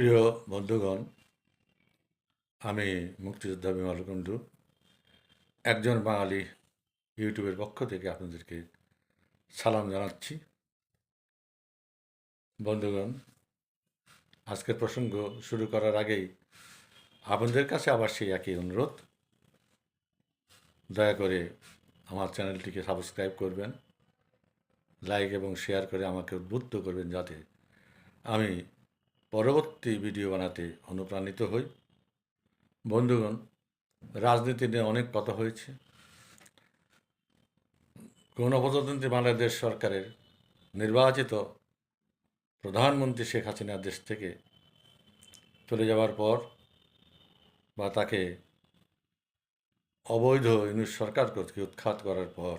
প্রিয় বন্ধুগণ, আমি মুক্তিযোদ্ধা বিমল কুণ্ডু, একজন বাঙালি ইউটিউবের পক্ষ থেকে আপনাদেরকে সালাম জানাচ্ছি। বন্ধুগণ, আজকের প্রসঙ্গ শুরু করার আগেই আপনাদের কাছে আবার সেই একই অনুরোধ। দয়া করে আমার চ্যানেলটিকে সাবস্ক্রাইব করবেন, লাইক এবং শেয়ার করে আমাকে উদ্বুদ্ধ করবেন যাতে আমি পরবর্তী ভিডিও বানাতে অনুপ্রাণিত হই। বন্ধুগণ, রাজনীতি নিয়ে অনেক কথা হয়েছে। গণপ্রজাতন্ত্রী বাংলাদেশ সরকারের নির্বাচিত প্রধানমন্ত্রী শেখ হাসিনার দেশ থেকে চলে যাওয়ার পর বা তাকে অবৈধ ইউনিট সরকার কর্তৃক উৎখাত করার পর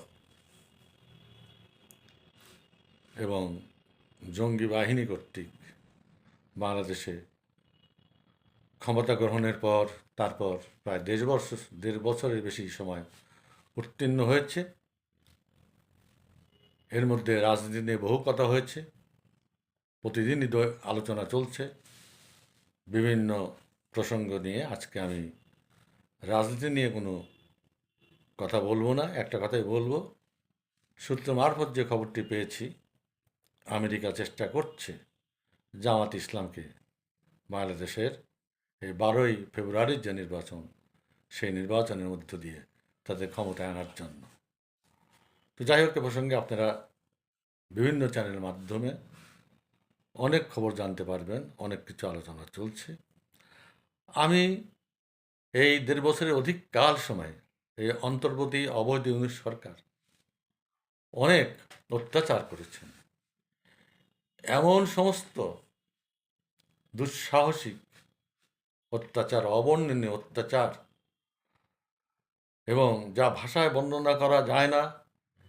এবং জঙ্গি বাহিনী কর্তৃক বাংলাদেশে ক্ষমতা গ্রহণের পর, তারপর প্রায় দেড় বছর দেড় বছরের বেশি সময় উত্তীর্ণ হয়েছে। এর মধ্যে রাজনীতি নিয়ে বহু কথা হয়েছে। প্রতিদিনই আলোচনা চলছে। বিভিন্ন প্রসঙ্গ নিয়ে আজকে আমি রাজনীতি নিয়ে কোনো কথা বলব না, একটা কথাই বলব। সূত্র মারফত যে খবরটি পেয়েছি, আমেরিকা চেষ্টা করছে জামাত ইসলামকে বাংলাদেশের এই বারোই ফেব্রুয়ারির যে নির্বাচন, সেই নির্বাচনের মধ্য দিয়ে তাদের ক্ষমতায় আনার জন্য। তো যাই হোক, এ প্রসঙ্গে আপনারা বিভিন্ন চ্যানেলের মাধ্যমে অনেক খবর জানতে পারবেন, অনেক কিছু আলোচনা চলছে। আমি এই দেড় বছরের অধিক কাল সময়ে এই অন্তর্বর্তী অবৈধ সরকার অনেক অত্যাচার করেছেন। এমন সমস্ত দুঃসাহসিক, অত্যাচার, অবর্ণনীয় অত্যাচার এবং যা ভাষায় বর্ণনা করা যায় না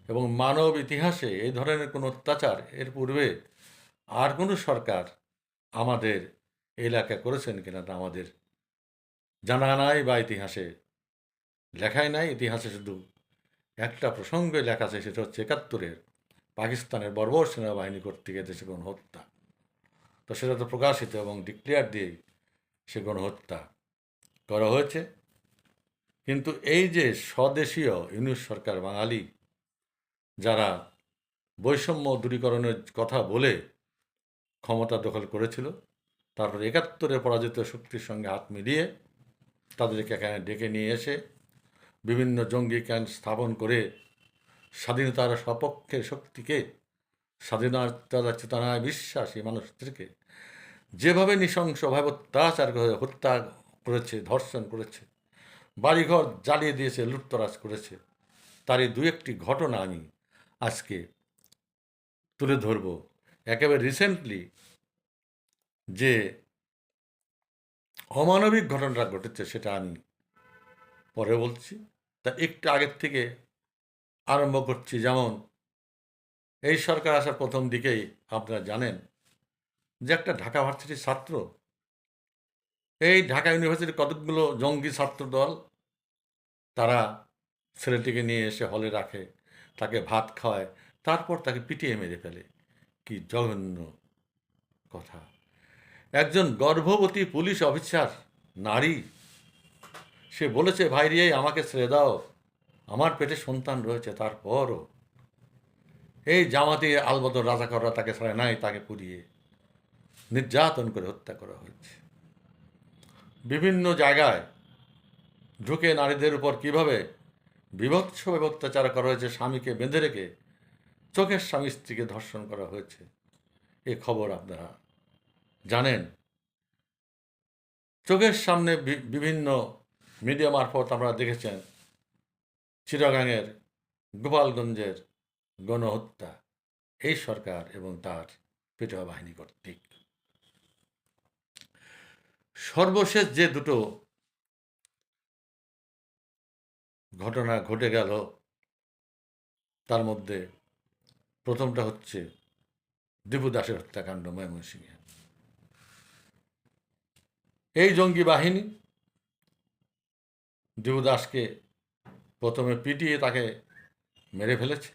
এবং মানব ইতিহাসে এই ধরনের কোনো অত্যাচার এর পূর্বে আর কোনো সরকার আমাদের এলাকায় করেছেন কিনা তা আমাদের জানা নাই বা ইতিহাসে লেখাই নাই। ইতিহাসে শুধু একটা প্রসঙ্গে লেখা আছে, সেটা হচ্ছে একাত্তরের পাকিস্তানের বর্বর সেনাবাহিনী কর্তৃক এদেশে গণহত্যা। তো সেটা তো প্রকাশিত এবং ডিক্লেয়ার দিয়েই সে গণহত্যা করা হয়েছে। কিন্তু এই যে স্বদেশীয় ইউনিট সরকার বাঙালি, যারা বৈষম্য দূরীকরণের কথা বলে ক্ষমতা দখল করেছিল, তারপর একাত্তরে পরাজিত শক্তির সঙ্গে হাত মিলিয়ে তাদেরকে এখানে ডেকে নিয়ে এসে বিভিন্ন জঙ্গি ক্যাম্প স্থাপন করে স্বাধীনতার সপক্ষের শক্তিকে, স্বাধীনতার চেতনায় বিশ্বাসী মানুষদেরকে যেভাবে নৃশংসভাবে অত্যাচার করে হত্যা করেছে, ধর্ষণ করেছে, বাড়িঘর জ্বালিয়ে দিয়েছে, লুটতরাজ করেছে, তারই দু একটি ঘটনা আমি আজকে তুলে ধরব। একেবারে রিসেন্টলি যে অমানবিক ঘটনাটা ঘটেছে সেটা আমি পরে বলছি। তা একটু আগের থেকে আরম্ভ করছি। যেমন, এই সরকার আসার প্রথম দিকেই আপনারা জানেন যে একটা ঢাকা ভার্সিটির ছাত্র, এই ঢাকা ইউনিভার্সিটির কতকগুলো জঙ্গি ছাত্র দল, তারা ছেলেটিকে নিয়ে এসে হলে রাখে, তাকে ভাত খাওয়ায়, তারপর তাকে পিটিয়ে মেরে ফেলে। কি জঘন্য কথা। একজন গর্ভবতী পুলিশ অফিসার, নারী, সে বলেছে ভাই রে আমাকে ছেড়ে দাও। আমার পেটে সন্তান রয়েছে, তারপরও। এই জামাতে আলবদর রাজাকররা তাকে ছাড়ে নাই, তাকে পুড়িয়ে নির্যাতন করে হত্যা করা হয়েছে। বিভিন্ন জায়গায় ঢুকে নারীদের উপর কীভাবে বিভৎসভাবে অত্যাচার করা হয়েছে, স্বামীকে বেঁধে রেখে চোখের স্বামী স্ত্রীকে ধর্ষণ করা হয়েছে, এ খবর আপনারা জানেন। চোখের সামনে বিভিন্ন মিডিয়া মারফত আমরা দেখেছেন চিরাগাঙের গোপালগঞ্জের গণহত্যা, এই সরকার এবং তার পেটোয়া বাহিনী কর্তৃক। সর্বশেষ যে দুটো ঘটনা ঘটে গেল, তার মধ্যে প্রথমটা হচ্ছে দীপু দাসের হত্যাকাণ্ড ময়মনসিংহে। এই জঙ্গি বাহিনী দীপু দাসকে প্রথমে পিটিয়ে তাকে মেরে ফেলেছে।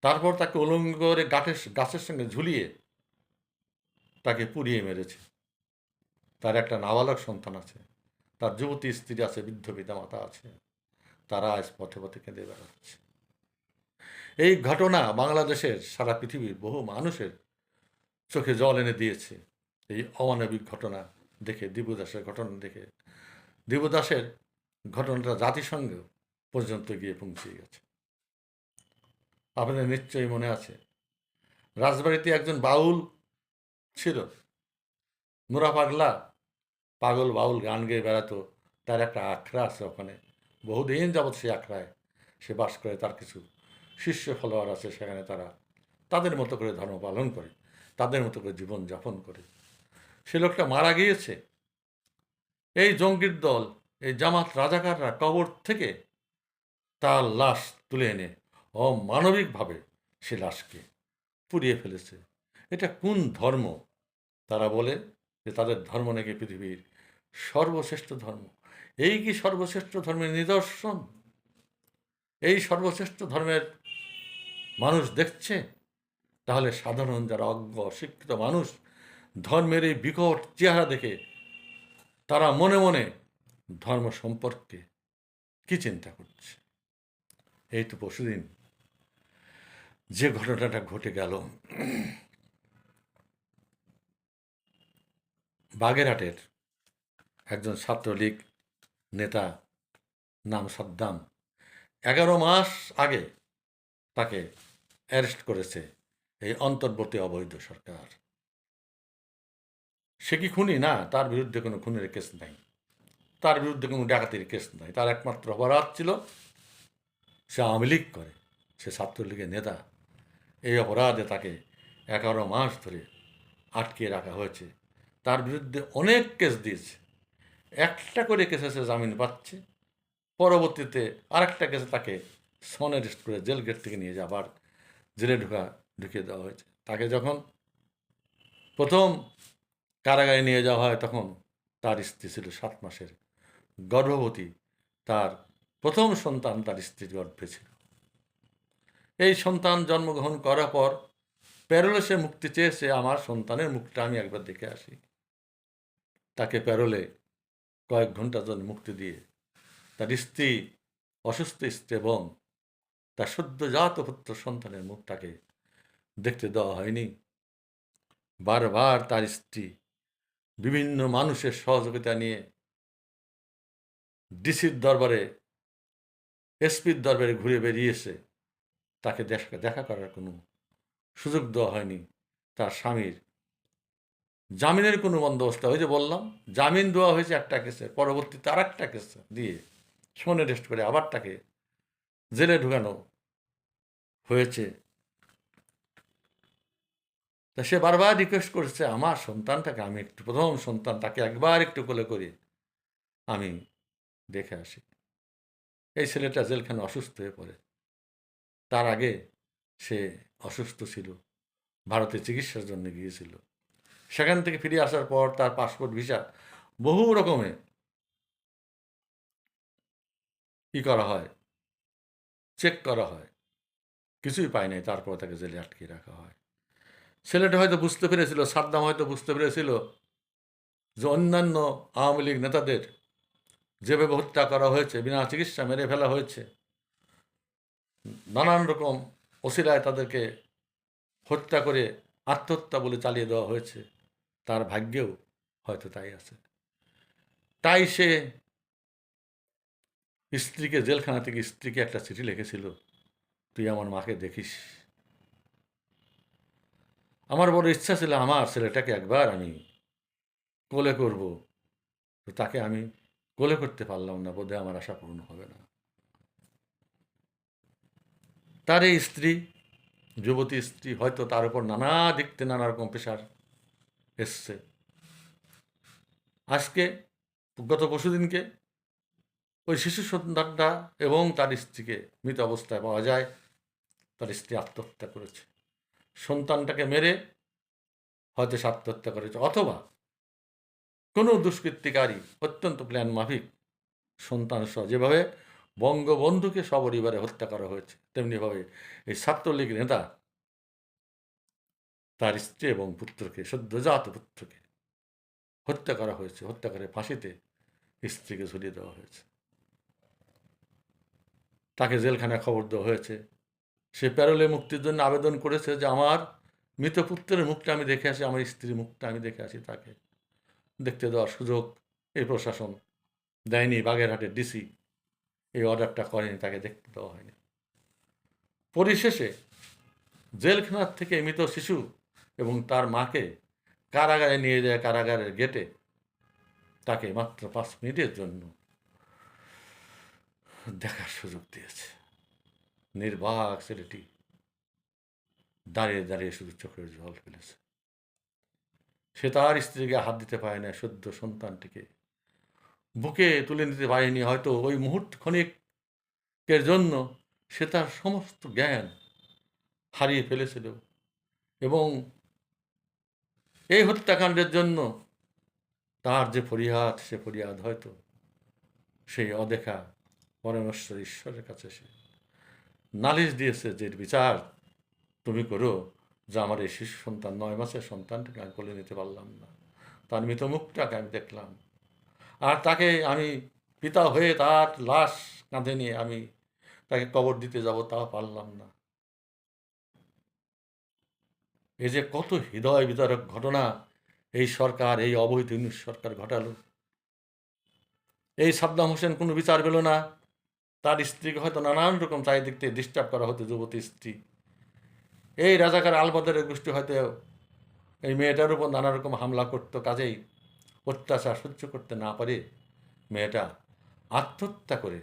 তারপর তাকে উলঙ্গ করে গাছের গাছের সঙ্গে ঝুলিয়ে তাকে পুড়িয়ে মেরেছে। তার একটা নাবালক সন্তান আছে। তার যুবতী স্ত্রী আছে, বৃদ্ধ পিতামাতা আছে। তারা আজ পথে পথে কেঁদে বেড়াচ্ছে। এই ঘটনা বাংলাদেশের সারা পৃথিবীর বহু মানুষের চোখে জল এনে দিয়েছে। এই অমানবিক ঘটনা দেখে, দিবদাসের ঘটনা দেখে, দিবদাসের ঘটনাটা জাতিসংঘ পর্যন্ত গিয়ে পৌঁছে গেছে। আপনাদের নিশ্চয়ই মনে আছে, রাজবাড়িতে একজন বাউল ছিল নোরা পাগলা, পাগল বাউল গান গেয়ে বেড়াতো, তার একটা আখড়া আছে ওখানে, বহুদিন যাবৎ সেই আখড়ায় সে বাস করে, তার কিছু শিষ্য ফলোয়ার আছে সেখানে তারা তাদের মতো করে ধর্ম পালন করে, তাদের মতো করে জীবনযাপন করে। সে লোকটা মারা গিয়েছে, এই জঙ্গির দল এই জামাত রাজাকাররা কবর থেকে তার লাশ তুলে এনে অমানবিকভাবে সে লাশকে পুড়িয়ে ফেলেছে। এটা কোন ধর্ম? তারা বলে যে তাদের ধর্ম নাকি পৃথিবীর সর্বশ্রেষ্ঠ ধর্ম। এই কি সর্বশ্রেষ্ঠ ধর্মের নিদর্শন? এই সর্বশ্রেষ্ঠ ধর্মের মানুষ দেখছে? তাহলে সাধারণ যারা অজ্ঞ, অশিক্ষিত মানুষ, ধর্মের এই বিকট চেহারা দেখে তারা মনে মনে ধর্ম সম্পর্কে কি চিন্তা করছে? এই তো পরশুদিন। যে ঘটনাটা ঘটে গেল, বাগেরহাটের একজন ছাত্রলীগ নেতা নাম সাদ্দাম এগারো মাস আগে তাকে অ্যারেস্ট করেছে এই অন্তর্বর্তী অবৈধ সরকার। সে কি খুনি? না, তার বিরুদ্ধে কোনো খুনের কেস নাই। তার বিরুদ্ধে কোনো ডাকাতির কেস নাই। তার একমাত্র অপরাধ ছিল সে আওয়ামী লীগ করে, সে ছাত্রলীগের নেতা। এই অপরাধে তাকে এগারো মাস ধরে আটকে রাখা হয়েছে। তার বিরুদ্ধে অনেক কেস দিয়েছে। একটা করে কেসে সে জামিন পাচ্ছে। পরবর্তীতে আরেকটা কেসে তাকে সনেরিস্ট করে জেল গেট থেকে নিয়ে যাবার জেলে ঢোকা, ঢুকিয়ে দেওয়া হয়েছে। তাকে যখন প্রথম কারাগারে নিয়ে যাওয়া হয় তখন তার স্ত্রী ছিল সাত মাসের। গর্ভবতী, তার প্রথম সন্তান তার স্ত্রীর গর্ভে ছিল। এই সন্তান জন্মগ্রহণ করার পর প্যারোলে সে মুক্তি চেয়েছে আমার সন্তানের মুখটা আমি একবার দেখে আসি। তাকে প্যারোলে কয়েক ঘণ্টার জন্য মুক্তি দিয়ে তার স্ত্রী অসুস্থ স্ত্রী এবং তার সদ্যজাত পুত্র সন্তানের মুখটাকে দেখতে দেওয়া হয়নি। বারবার তার স্ত্রী বিভিন্ন মানুষের সহযোগিতা নিয়ে ডিসির দরবারে, এসপির দরবারে ঘুরে বেরিয়েছে, তাকে দেখা দেখা করার কোনো সুযোগ দেওয়া হয়নি তার স্বামীর। জামিনের কোনো বন্দোবস্ত হয়েছে বললাম, জামিন দেওয়া হয়েছে একটা কেসে, পরবর্তীতে আর একটা কেস দিয়ে শোনে রেস্ট করে আবার তাকে জেলে ঢুকানো হয়েছে। তা সে বারবার রিকোয়েস্ট করেছে, আমার সন্তানটাকে, আমি একটু প্রথম সন্তান, তাকে একবার একটু কোলে করে, আমি দেখে আসি। এই ছেলেটা জেলখানে অসুস্থ হয়ে পড়ে। তার আগে সে অসুস্থ ছিল, ভারতে চিকিৎসার জন্য গিয়েছিল। সেখান থেকে ফিরে আসার পর তার পাসপোর্ট, ভিসা বহু রকমে ই করা হয়, চেক করা হয়। কিছুই পায় নাই, তারপর তাকে জেলে আটকে রাখা হয়। ছেলেটা হয়তো বুঝতে পেরেছিল, সাদ্দাম হয়তো বুঝতে পেরেছিল যে অন্যান্য আওয়ামী লীগ নেতাদের যেভাবে হত্যা করা হয়েছে, বিনা চিকিৎসা মেরে ফেলা হয়েছে, নানান রকম অসিলায় তাদেরকে হত্যা করে আত্মহত্যা বলে চালিয়ে দেওয়া হয়েছে, তার ভাগ্যেও হয়তো তাই আছে। তাই সে স্ত্রীকে, জেলখানা থেকে স্ত্রীকে একটা চিঠি লিখেছিল, তুই আমার মাকে দেখিস। আমার বড় ইচ্ছা ছিল, আমার ছেলেটাকে একবার আমি কোলে করব। তাকে আমি কোলে করতে পারলাম না, বোধহয় আমার আশা পূর্ণ হবে না। তার এই স্ত্রী, যুবতী স্ত্রী হয়তো তার উপর নানা দিকতে নানা রকম পেশার এসছে। আজকে, গত পরশুদিনকে ওই শিশু সন্তানটা এবং তার স্ত্রীকে মৃত অবস্থায় পাওয়া যায়, তার স্ত্রী আত্মহত্যা করেছে। সন্তানটাকে মেরে হয়তো সে আত্মহত্যা করেছে, অথবা কোনো দুষ্কৃতিকারী অত্যন্ত প্ল্যান মাফিক সন্তান সহ যেভাবে বঙ্গবন্ধুকে সপরিবারে হত্যা করা হয়েছে, তেমনিভাবে এই ছাত্রলীগ নেতা তার স্ত্রী এবং পুত্রকে, সদ্যজাত পুত্রকে হত্যা করা হয়েছে, হত্যা করে ফাঁসিতে স্ত্রীকে ঝুলিয়ে দেওয়া হয়েছে। তাকে জেলখানায় খবর দেওয়া হয়েছে। সে প্যারোলে মুক্তির জন্য আবেদন করেছে যে, আমার মৃত পুত্রের মুখটা আমি দেখে আসি, আমার স্ত্রীর মুখটা আমি দেখে আসি তাকে। দেখতে দেওয়ার সুযোগ এই প্রশাসন দেয়নি, বাগেরহাটের ডিসি এই অর্ডারটা করেনি, তাকে দেখতে দেওয়া হয়নি। পরিশেষে জেলখানার থেকে মৃত শিশু এবং তার মাকে কারাগারে নিয়ে যায়, কারাগারের গেটে তাকে মাত্র পাঁচ মিনিটের জন্য দেখার সুযোগ দিয়েছে। নির্বাক ছেলেটি দাঁড়িয়ে দাঁড়িয়ে শুধু চোখের জল ফেলেছে। সে তার স্ত্রীকে হাত দিতে পারে না সদ্য সন্তানটিকে। বুকে তুলে নিতে পারেনি হয়তো ওই মুহূর্ত ক্ষণিকের জন্য সে তার সমস্ত জ্ঞান হারিয়ে ফেলেছিল এবং এই হত্যাকাণ্ডের জন্য তার যে ফরিয়াদ, সে ফরিয়াদ হয়তো সেই অদেখা পরমেশ্বর ঈশ্বরের কাছে সে নালিশ দিয়েছে যে বিচার তুমি করো যে আমার এই শিশু সন্তান, নয় মাসের সন্তানটাকে আমি কোলে নিতে পারলাম না। তার মৃত মুখটাকে আমি দেখলাম। আর তাকে আমি পিতা হয়ে তার লাশ কাঁধে নিয়ে আমি তাকে কবর দিতে যাব তাও পারলাম না। এই যে কত হৃদয় বিতরক ঘটনা এই সরকার, এই অবৈধ ইউনিট সরকার ঘটালো। এই সাদ্দাম হোসেন কোনো বিচার পেল না। তার স্ত্রীকে হয়তো নানান রকম চারিদিক থেকে ডিস্টার্ব করা হতো যুবতী স্ত্রী। এই রাজাকার আলবদের গোষ্ঠী হয়তো এই মেয়েটার উপর নানা রকম হামলা করতো, কাজেই অত্যাচার সহ্য করতে না পারে মেয়েটা আত্মহত্যা করে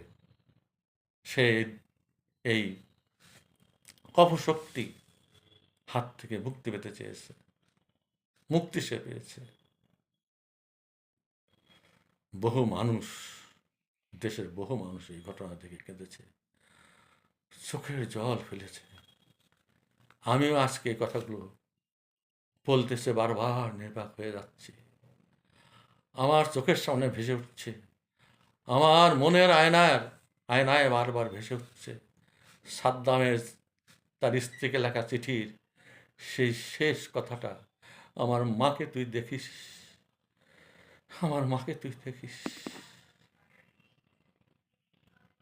সে এই অপশক্তি হাত থেকে মুক্তি পেতে চেয়েছে, মুক্তি সে পেয়েছে। বহু মানুষ, দেশের বহু মানুষ এই ঘটনা থেকে কেঁদেছে, চোখের জল ফেলেছে। আমিও আজকে কথাগুলো বলতেছে, বারবার নির্বাক হয়ে যাচ্ছে। আমার চোখের সামনে ভেসে উঠছে। আমার মনের আয়নার আয়নায় বারবার ভেসে উঠছে। সাদ্দামের তার স্ত্রীকে লেখা চিঠির সেই শেষ কথাটা, আমার মাকে তুই দেখিস, আমার মাকে তুই দেখিস।